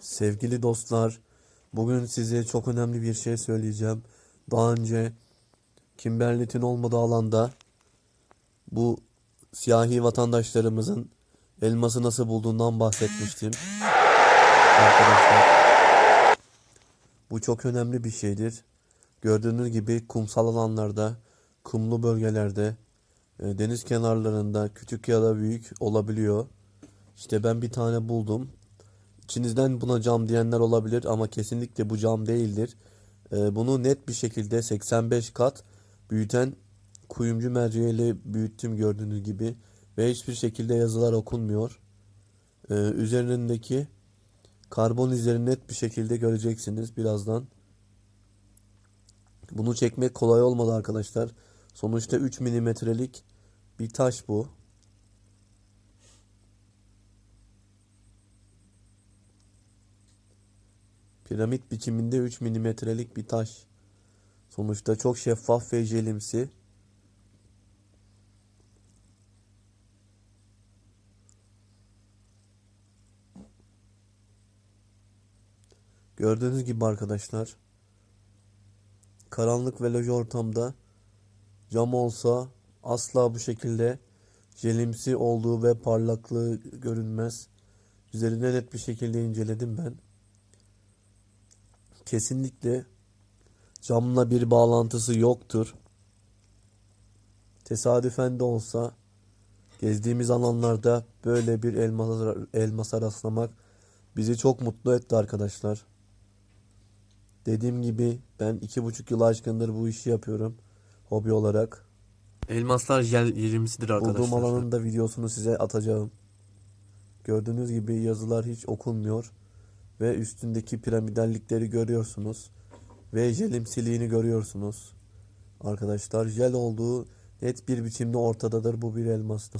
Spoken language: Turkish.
Sevgili dostlar, bugün size çok önemli bir şey söyleyeceğim. Daha önce Kimberlit'in olmadığı alanda bu siyahi vatandaşlarımızın elması nasıl bulduğundan bahsetmiştim. Arkadaşlar, bu çok önemli bir şeydir. Gördüğünüz gibi kumsal alanlarda, kumlu bölgelerde, e, deniz kenarlarında küçük ya da büyük olabiliyor. İşte ben bir tane buldum. İçinizden buna cam diyenler olabilir ama kesinlikle bu cam değildir. Ee, bunu net bir şekilde 85 kat büyüten kuyumcu merceğiyle büyüttüm gördüğünüz gibi ve hiçbir şekilde yazılar okunmuyor. Ee, üzerindeki karbon izlerini net bir şekilde göreceksiniz birazdan. Bunu çekmek kolay olmadı arkadaşlar. Sonuçta 3 milimetrelik bir taş bu. Piramit biçiminde 3 milimetrelik bir taş. Sonuçta çok şeffaf ve jelimsi. Gördüğünüz gibi arkadaşlar. Karanlık ve loj ortamda cam olsa asla bu şekilde jelimsi olduğu ve parlaklığı görünmez. Üzerine net bir şekilde inceledim ben. Kesinlikle camla bir bağlantısı yoktur. Tesadüfen de olsa gezdiğimiz alanlarda böyle bir elmas, elmasa rastlamak bizi çok mutlu etti arkadaşlar. Dediğim gibi ben iki buçuk yıl aşkındır bu işi yapıyorum hobi olarak. Elmaslar jel yerimsidir arkadaşlar. Bulduğum alanın da videosunu size atacağım. Gördüğünüz gibi yazılar hiç okunmuyor ve üstündeki piramidallikleri görüyorsunuz ve jelimsiliğini görüyorsunuz. Arkadaşlar jel olduğu net bir biçimde ortadadır bu bir elmas.